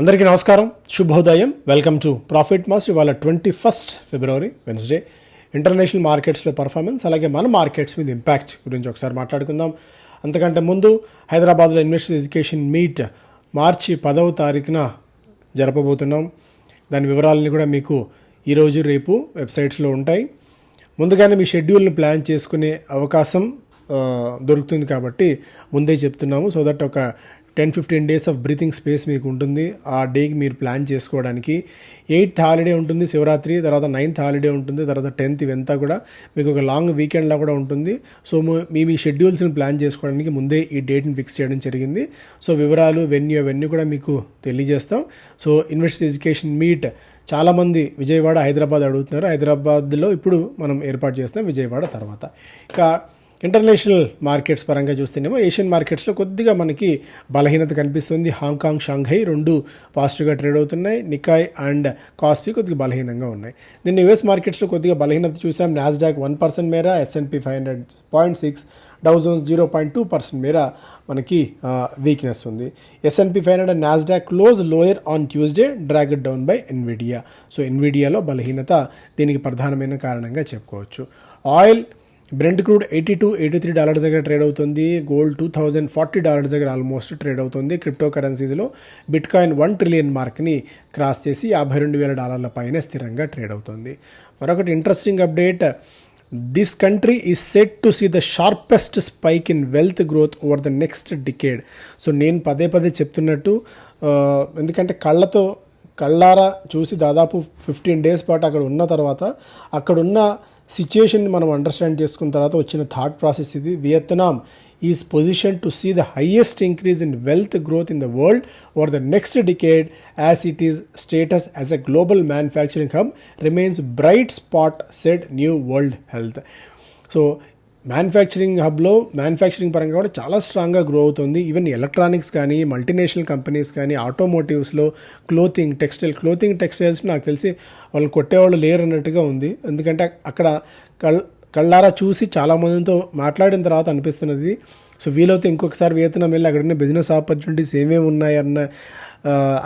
అందరికీ నమస్కారం. శుభోదయం. వెల్కమ్ టు ప్రాఫిట్ మాస్ ఇవాళ twenty first February Wednesday international మార్కెట్స్లో పర్ఫార్మెన్స్ అలాగే మన మార్కెట్స్ మీద ఇంపాక్ట్ గురించి ఒకసారి మాట్లాడుకుందాం. అంతకంటే ముందు హైదరాబాద్లో ఇన్వెస్టర్ ఎడ్యుకేషన్ మీట్ మార్చి పదవ తారీఖున జరపబోతున్నాం. దాని వివరాలని కూడా మీకు ఈరోజు రేపు వెబ్సైట్స్లో ఉంటాయి. ముందుగానే మీ షెడ్యూల్ని ప్లాన్ చేసుకునే అవకాశం దొరుకుతుంది కాబట్టి ముందే చెప్తున్నాము. సో దట్ ఒక ten fifteen days of breathing space మీకు ఉంటుంది. ఆ డేకి మీరు ప్లాన్ చేసుకోవడానికి ఎయిత్ హాలిడే ఉంటుంది శివరాత్రి తర్వాత నైన్త్ హాలిడే ఉంటుంది తర్వాత టెన్త్ ఇవంతా కూడా మీకు ఒక లాంగ్ వీకెండ్లా కూడా ఉంటుంది. సో మీ మీ షెడ్యూల్స్ని ప్లాన్ చేసుకోవడానికి ముందే ఈ డేట్ని ఫిక్స్ చేయడం జరిగింది. సో వివరాలు వెన్యూ అవన్నీ కూడా మీకు తెలియజేస్తాం. సో ఇన్వెస్ట్ ఎడ్యుకేషన్ మీట్ చాలామంది విజయవాడ హైదరాబాద్ అడుగుతున్నారు. హైదరాబాద్లో ఇప్పుడు మనం ఏర్పాటు చేస్తాం విజయవాడ తర్వాత. ఇక ఇంటర్నేషనల్ మార్కెట్స్ పరంగా చూస్తేనేమో ఏషియన్ మార్కెట్స్లో కొద్దిగా మనకి బలహీనత కనిపిస్తుంది. హాంకాంగ్ షాంఘై రెండు పాజిటివ్గా ట్రేడ్ అవుతున్నాయి. నికాయ్ అండ్ కాస్పీ కొద్దిగా బలహీనంగా ఉన్నాయి. దీన్ని యుఎస్ మార్కెట్స్లో కొద్దిగా బలహీనత చూసాం నాస్డాక్ వన్ పర్సెంట్ మేర S and P five hundred point six Dow Jones zero point two percent మేర మనకి వీక్నెస్ ఉంది. S and P five hundred Nasdaq close lower on Tuesday dragged down by Nvidia so ఎన్విడియాలో బలహీనత దీనికి ప్రధానమైన కారణంగా చెప్పుకోవచ్చు. Oil Brent crude eighty two eighty three dollars దగ్గర trade అవుతుంది. Gold two thousand forty dollars దగ్గర ఆల్మోస్ట్ ట్రేడ్ అవుతుంది. Crypto కరెన్సీస్లో బిట్ కాయిన్ వన్ ట్రిలియన్ మార్క్ని క్రాస్ చేసి యాభై రెండు వేల డాలర్ల పైన స్థిరంగా ట్రేడ్ అవుతుంది. మరొకటి interesting update. This country is set to see the sharpest spike in wealth growth over the next decade. So నేను పదే పదే చెప్తున్నట్టు ఎందుకంటే కళ్ళతో కళ్ళారా చూసి దాదాపు ఫిఫ్టీన్ డేస్ పాటు అక్కడ ఉన్న తర్వాత అక్కడున్న సిచ్యుయేషన్ని మనం అండర్స్టాండ్ చేసుకున్న తర్వాత వచ్చిన థాట్ ప్రాసెస్ ఇది. Vietnam is position to see the highest increase in wealth growth in the world over the next decade as it is status as a global manufacturing hub remains bright spot said new world health so manufacturing హబ్లో manufacturing పరంగా కూడా చాలా స్ట్రాంగ్గా grow అవుతుంది. Even electronics కానీ multinational companies కానీ ఆటోమోటివ్స్లో clothing textile clothing textiles నాకు తెలిసి వాళ్ళు కొట్టేవాళ్ళు లేరు అన్నట్టుగా ఉంది. ఎందుకంటే అక్కడ కళ్ కళ్ళారా చూసి చాలామందితో మాట్లాడిన తర్వాత అనిపిస్తున్నది. సో వీలైతే ఇంకొకసారి వియత్నాం వెళ్ళి అక్కడ ఉన్న బిజినెస్ ఆపర్చునిటీస్ ఏమేమి ఉన్నాయన్న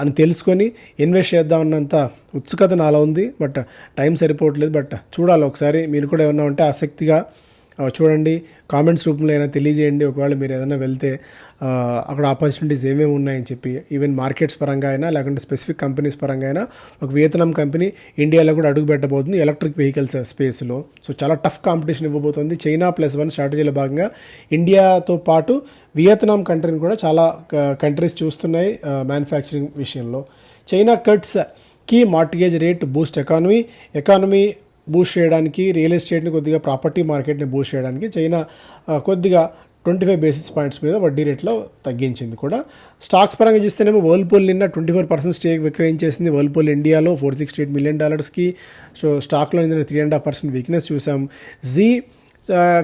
అని తెలుసుకొని ఇన్వెస్ట్ చేద్దామన్నంత ఉత్సుకత నాలో ఉంది. బట్ టైం సరిపోవట్లేదు. బట్ చూడాలి ఒకసారి. మీరు కూడా ఏమన్నా ఉంటే ఆసక్తిగా చూడండి కామెంట్స్ రూపంలో అయినా తెలియజేయండి ఒకవేళ మీరు ఏదైనా వెళ్తే అక్కడ ఆపర్చునిటీస్ ఏమేమి ఉన్నాయని చెప్పి ఈవెన్ మార్కెట్స్ పరంగా అయినా లేకుంటే స్పెసిఫిక్ కంపెనీస్ పరంగా అయినా ఒక వియత్నాం కంపెనీ ఇండియాలో కూడా అడుగు పెట్టబోతుంది ఎలక్ట్రిక్ వెహికల్స్ స్పేస్లో సో చాలా టఫ్ కాంపిటీషన్ ఇవ్వబోతుంది. చైనా ప్లస్ వన్ స్ట్రాటజీలో భాగంగా ఇండియాతో పాటు వియత్నాం కంట్రీని కూడా చాలా కంట్రీస్ చూస్తున్నాయి మ్యానుఫ్యాక్చరింగ్ విషయంలో. China cuts key mortgage rate boost economy economy boost చేయడానికి రియల్ ఎస్టేట్ని కొద్దిగా ప్రాపర్టీ మార్కెట్ని బూస్ట్ చేయడానికి చైనా కొద్దిగా ట్వంటీ ఫైవ్ బేసిస్ పాయింట్స్ మీద వడ్డీ రేట్లో తగ్గించింది కూడా. స్టాక్స్ పరంగా చూస్తేనేమో వర్ల్పూల్ నిన్న ట్వంటీ ఫోర్ పర్సెంట్ స్టేక్ విక్రయించేసింది వర్ల్పూల్ ఇండియాలో ఫోర్ సిక్స్టీ ఎయిట్ మిలియన్ డాలర్స్కి సో స్టాక్లో నిన్న three and half percent weakness చూసాం జీ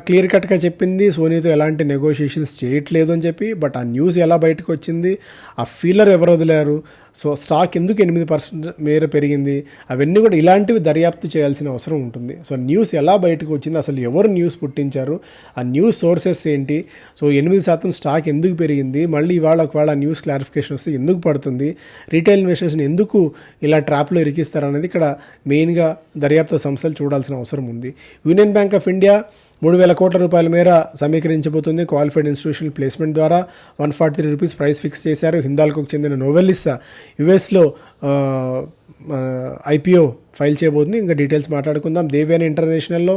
క్లియర్ కట్గా చెప్పింది. సోనీతో ఎలాంటి నెగోషియేషన్స్ చేయట్లేదు అని చెప్పి బట్ ఆ న్యూస్ ఎలా బయటకు వచ్చింది? ఆ ఫీలర్ ఎవరు వదిలారు? సో స్టాక్ ఎందుకు ఎనిమిది పర్సెంట్ మేర పెరిగింది? అవన్నీ కూడా ఇలాంటివి దర్యాప్తు చేయాల్సిన అవసరం ఉంటుంది. సో న్యూస్ ఎలా బయటకు వచ్చింది? అసలు ఎవరు న్యూస్ పుట్టించారు? ఆ న్యూస్ సోర్సెస్ ఏంటి? సో ఎనిమిది శాతం స్టాక్ ఎందుకు పెరిగింది? మళ్ళీ ఇవాళ ఒకవేళ ఆ న్యూస్ క్లారిఫికేషన్ వస్తే ఎందుకు పడుతుంది? రీటైల్ ఇన్వెస్టర్స్ని ఎందుకు ఇలా ట్రాప్లో ఇరికిస్తారు అనేది ఇక్కడ మెయిన్గా దర్యాప్తు సంస్థలు చూడాల్సిన అవసరం ఉంది. యూనియన్ బ్యాంక్ ఆఫ్ ఇండియా మూడు వేల కోట్ల రూపాయల మేర సమీకరించబోతుంది క్వాలిఫైడ్ ఇన్స్టిట్యూషనల్ ప్లేస్మెంట్ ద్వారా. One forty three rupees price fix చేశారు. హిందాల్కు చెందిన నోవెల్లిస్సా యుఎస్లో ఐపీఓ ఫైల్ చేయబోతుంది. ఇంకా డీటెయిల్స్ మాట్లాడుకుందాం. దేవేని ఇంటర్నేషనల్లో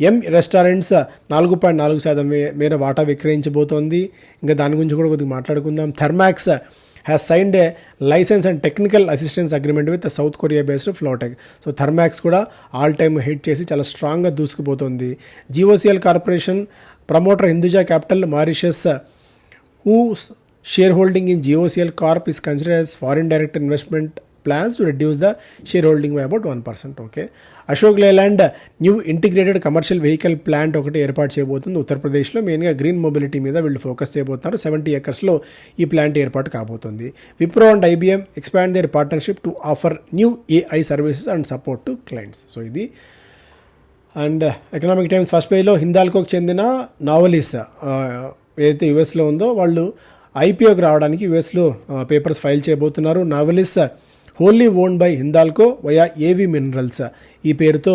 ఎం రెస్టారెంట్స్ నాలుగు పాయింట్ నాలుగు శాతం మేర వాటా విక్రయించబోతోంది. ఇంకా దాని గురించి కూడా కొద్దిగా మాట్లాడుకుందాం. Thermax has signed a licence and technical assistance agreement with South Korea based Flowtech so Thermax కూడా ఆల్ టైమ్ హిట్ చేసి చాలా స్ట్రాంగ్గా దూసుకుపోతుంది. GOCL corporation promoter Hinduja capital Mauritius who share holding in GOCL corp is consider as foreign direct investment plans to reduce the shareholding by about 1%. Okay Ashok Leyland new integrated commercial vehicle plant ఒకటి ఏర్పాటు చేయబోతుంది ఉత్తరప్రదేశ్లో మెయిన్గా green mobility మీద వీళ్ళు focus చేయబోతున్నారు. Seventy ఎకర్స్లో ఈ plant ఏర్పాటు కాబోతుంది. Wipro and IBM expand their partnership to offer new AI services and support to clients so ఇది. అండ్ ఎకనామిక్ టైమ్స్ ఫస్ట్ పేజ్లో హిందాల్కోకి చెందిన నావలిస్ uh, ఏదైతే యుఎస్లో ఉందో వాళ్ళు ఐపీఓకి రావడానికి యుఎస్లో పేపర్స్ ఫైల్ చేయబోతున్నారు. Novelis wholly own by Hindalco via AV minerals ఈ పేరుతో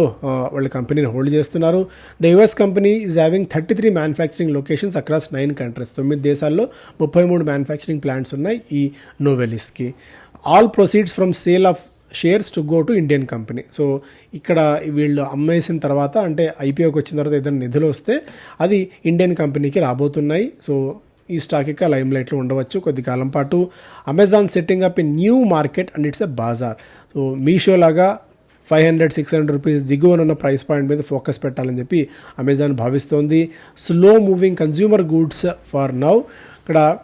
వాళ్ళ కంపెనీని హోల్డ్ చేస్తున్నారు. The US company is having thirty three manufacturing locations across nine countries తొమ్మిది దేశాల్లో ముప్పై మూడు మ్యానుఫ్యాక్చరింగ్ ప్లాంట్స్ ఉన్నాయి ఈ నోవెలిస్కి all proceeds from sale of shares to go to Indian company so ఇక్కడ వీళ్ళు అమ్మేసిన తర్వాత అంటే ఐపీఓకి వచ్చిన తర్వాత ఏదైనా నిధులు వస్తే అది ఇండియన్ కంపెనీకి రాబోతున్నాయి. సో ఈ స్టాక్ ఇక లైమ్ లైట్లో ఉండవచ్చు. కొద్ది కాలం పాటు Amazon setting up in new market and it's a bazaar so Meesho లాగా five hundred six hundred rupees దిగువనున్న price point మీద ఫోకస్ పెట్టాలని చెప్పి అమెజాన్ భావిస్తోంది. Slow moving consumer goods for now ఇక్కడ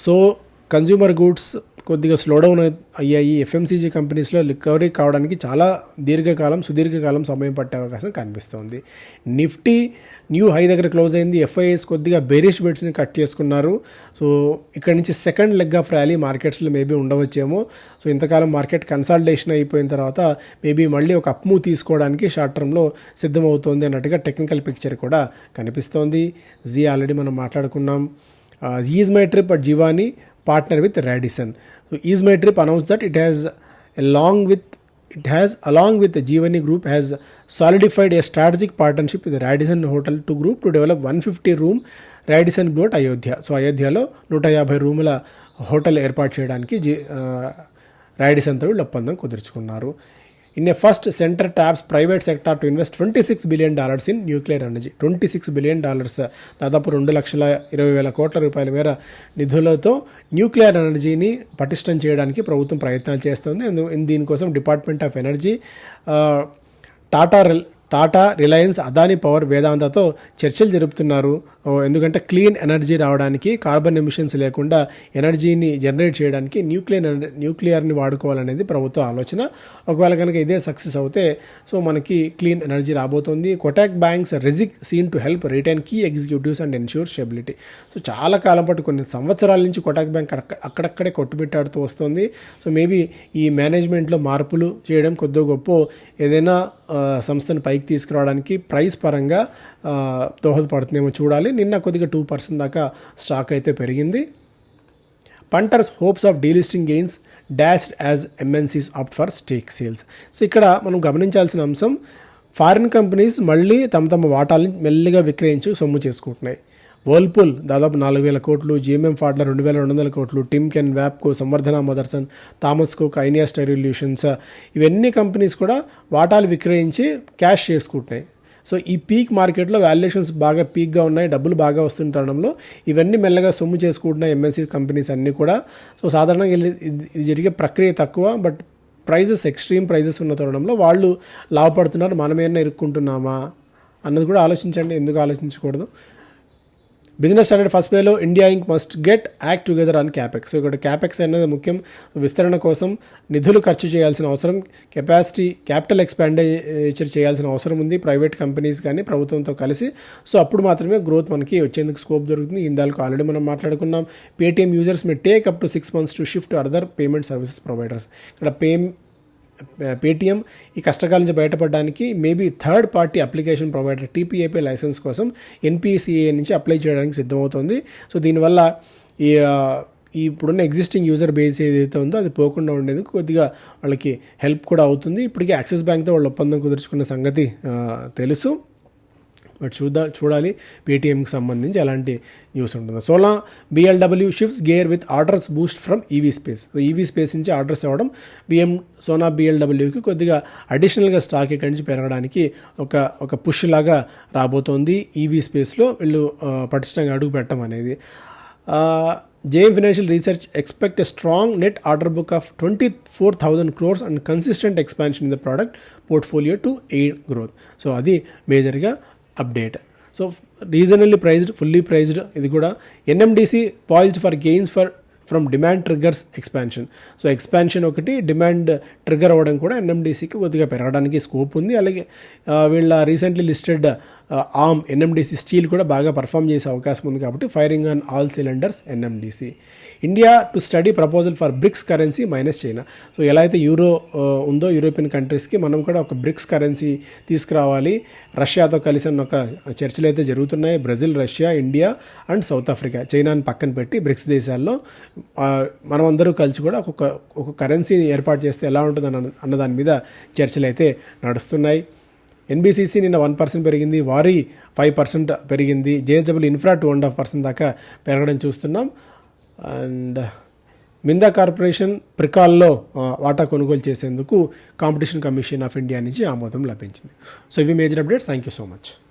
సో కన్జ్యూమర్ గూడ్స్ కొద్దిగా స్లో డౌన్ అయ్యాయి FMCG కంపెనీస్లో recovery కావడానికి చాలా దీర్ఘకాలం సుదీర్ఘకాలం సమయం పట్టే అవకాశం కనిపిస్తోంది. నిఫ్టీ న్యూ హై దగ్గర క్లోజ్ అయింది. ఎఫ్ఐఎస్ కొద్దిగా బేరిష్ బెడ్స్ని కట్ చేసుకున్నారు. సో ఇక్కడ నుంచి సెకండ్ లెగ్ ఆఫ్ ర్యాలీ మార్కెట్స్లో మేబీ ఉండవచ్చేమో. సో ఇంతకాలం మార్కెట్ కన్సాలిడేషన్ అయిపోయిన తర్వాత మేబీ మళ్ళీ ఒక అప్ మూవ్ తీసుకోవడానికి షార్ట్ టర్మ్లో సిద్ధమవుతోంది అన్నట్టుగా టెక్నికల్ పిక్చర్ కూడా కనిపిస్తోంది. జీ ఆల్రెడీ మనం మాట్లాడుకున్నాం. ఈజ్ మై ట్రిప్ అట్ జివానీ partner with Radisson. So Ease My Trip announced that it has along with it has along with the Jivani Group has solidified a strategic partnership with the Radisson Hotel to Group to develop 150 room Radisson Blu Ayodhya so అయోధ్యలో నూట యాభై రూముల hotel ఏర్పాటు చేయడానికి G రాడిసన్తో వీళ్ళు ఒప్పందం కుదుర్చుకున్నారు in a first centre taps private sector to invest twenty six billion dollars in nuclear energy. Twenty six billion dollars దాదాపు రెండు లక్షల ఇరవై వేల కోట్ల రూపాయల మేర నిధులతో న్యూక్లియర్ ఎనర్జీని పటిష్టం చేయడానికి ప్రభుత్వం ప్రయత్నాలు చేస్తుంది. దీనికోసం డిపార్ట్మెంట్ ఆఫ్ ఎనర్జీ టాటా రిల్ టాటా రిలయన్స్ అదాని పవర్ వేదాంతతో చర్చలు జరుపుతున్నారు. ఎందుకంటే క్లీన్ ఎనర్జీ రావడానికి కార్బన్ ఎమిషన్స్ లేకుండా ఎనర్జీని జనరేట్ చేయడానికి న్యూక్లియర్ న్యూక్లియర్ని వాడుకోవాలనేది ప్రభుత్వ ఆలోచన. ఒకవేళ కనుక ఇదే సక్సెస్ అవుతే సో మనకి క్లీన్ ఎనర్జీ రాబోతోంది. Kotak banks rejig seen to help retain key executives and ensure stability. So చాలా కాలం పాటు కొన్ని సంవత్సరాల నుంచి కొటాక్ బ్యాంక్ అక్కడక్కడే కొట్టుబెట్టాడుతూ వస్తుంది. సో మేబీ ఈ మేనేజ్మెంట్లో మార్పులు చేయడం కొద్దో గొప్ప ఏదైనా సంస్థను పై పైకి తీసుకురావడానికి ప్రైస్ పరంగా దోహదపడుతుందేమో చూడాలి. నిన్న కొద్దిగా టూ పర్సెంట్ దాకా స్టాక్ అయితే పెరిగింది. Punters hopes of delisting gains dashed as MNCs opt for stake sales so ఇక్కడ మనం గమనించాల్సిన అంశం ఫారిన్ కంపెనీస్ మళ్ళీ తమ తమ వాటాలను మెల్లిగా విక్రయించి సొమ్ము చేసుకుంటున్నాయి. వర్ల్పూల్ దాదాపు నాలుగు వేల కోట్లు జీఎంఎం ఫాడ్ల రెండు వేల రెండు వందల కోట్లు Timken Wabco Samvardhana Motherson Thomas Cook ఐనియా స్టెరిల్యూషన్స్ ఇవన్నీ కంపెనీస్ కూడా వాటాలు విక్రయించి క్యాష్ చేసుకుంటున్నాయి. సో ఈ పీక్ మార్కెట్లో వాల్యుయేషన్స్ బాగా పీక్గా ఉన్నాయి డబ్బులు బాగా వస్తున్న తరుణంలో ఇవన్నీ మెల్లగా సొమ్ము చేసుకుంటున్న ఎంఎస్సి కంపెనీస్ అన్నీ కూడా. సో సాధారణంగా వెళ్ళి ఇది ఇది జరిగే ప్రక్రియ తక్కువ బట్ ప్రైజెస్ ఎక్స్ట్రీమ్ ప్రైజెస్ ఉన్న తరుణంలో వాళ్ళు లాభపడుతున్నారు మనమేమైనా ఇరుక్కుంటున్నామా అన్నది కూడా ఆలోచించండి ఎందుకు ఆలోచించకూడదు. బిజినెస్ స్టాండర్డ్ ఫస్ట్ పేలో India Inc must get act together on capex so ఇక్కడ క్యాపెక్స్ అనేది ముఖ్యం. విస్తరణ కోసం నిధులు ఖర్చు చేయాల్సిన అవసరం కెపాసిటీ క్యాపిటల్ ఎక్స్పాండేచర్ చేయాల్సిన అవసరం ఉంది. ప్రైవేట్ కంపెనీస్ కానీ ప్రభుత్వంతో కలిసి. సో అప్పుడు మాత్రమే గ్రోత్ మనకి వచ్చేందుకు స్కోప్ దొరుకుతుంది. ఇందాలకు ఆల్రెడీ మనం మాట్లాడుకున్నాం. Paytm users may take up to six months to shift other payment services providers. ఇక్కడ పే పేటిఎం ఈ కష్టకాల నుంచి బయటపడడానికి maybe third party application provider TPAP licence కోసం ఎన్పిసిఏ నుంచి అప్లై చేయడానికి సిద్ధమవుతుంది. సో దీనివల్ల ఈ ఇప్పుడున్న ఎగ్జిస్టింగ్ యూజర్ బేస్ ఏదైతే ఉందో అది పోకుండా ఉండేందుకు కొద్దిగా వాళ్ళకి హెల్ప్ కూడా అవుతుంది. ఇప్పటికీ యాక్సిస్ బ్యాంక్తో వాళ్ళు ఒప్పందం కుదుర్చుకున్న సంగతి తెలుసు. బట్ చూద్దా చూడాలి. పేటీఎంకి సంబంధించి ఎలాంటి న్యూస్ ఉంటుందో. సోలా BLW shifts gear with orders boost from EV space so EV space నుంచి ఆర్డర్స్ ఇవ్వడం బిఎం సోనా బిఎల్డబ్ల్యూకి కొద్దిగా అడిషనల్గా స్టాక్ ఇక్కడి నుంచి పెరగడానికి ఒక ఒక పుష్ లాగా రాబోతోంది. ఈవీ స్పేస్లో వీళ్ళు పటిష్టంగా అడుగు పెట్టడం అనేది. JM financial research expect a strong net order book of twenty four thousand crores and consistent expansion in the product portfolio to aid growth. So అది మేజర్గా update. So regionally priced fully priced ఇది కూడా NMDC poised for gains for from demand triggers expansion. So expansion ఒకటి demand trigger అవ్వడం కూడా ఎన్ఎండిసికి కొద్దిగా పెరగడానికి స్కోప్ ఉంది. అలాగే వీళ్ళ recently listed arm NMDC steel కూడా బాగా పర్ఫామ్ చేసే అవకాశం ఉంది కాబట్టి firing on all cylinders NMDC. India to study proposal for BRICS currency minus China so ఎలా అయితే యూరో uh, ఉందో యూరోపియన్ కంట్రీస్కి మనం కూడా ఒక బ్రిక్స్ కరెన్సీ తీసుకురావాలి. రష్యాతో కలిసి అన్న ఒక చర్చలు అయితే జరుగుతున్నాయి. Brazil Russia India and South Africa చైనాని పక్కన పెట్టి బ్రిక్స్ దేశాల్లో మనం అందరూ కలిసి కూడా ఒక ఒక కరెన్సీని ఏర్పాటు చేస్తే ఎలా ఉంటుందని అన్న అన్న దాని మీద చర్చలు అయితే నడుస్తున్నాయి. ఎన్బిసిసి నిన్న వన్ పర్సెంట్ పెరిగింది. వారి ఫైవ్ పర్సెంట్ పెరిగింది. JSW infra two and half percent దాకా పెరగడం చూస్తున్నాం. అండ్ మిందా కార్పొరేషన్ ప్రికాల్లో వాటా కొనుగోలు చేసేందుకు కాంపిటీషన్ కమిషన్ ఆఫ్ ఇండియా నుంచి ఆమోదం లభించింది. సో ఇవి major updates thank you so much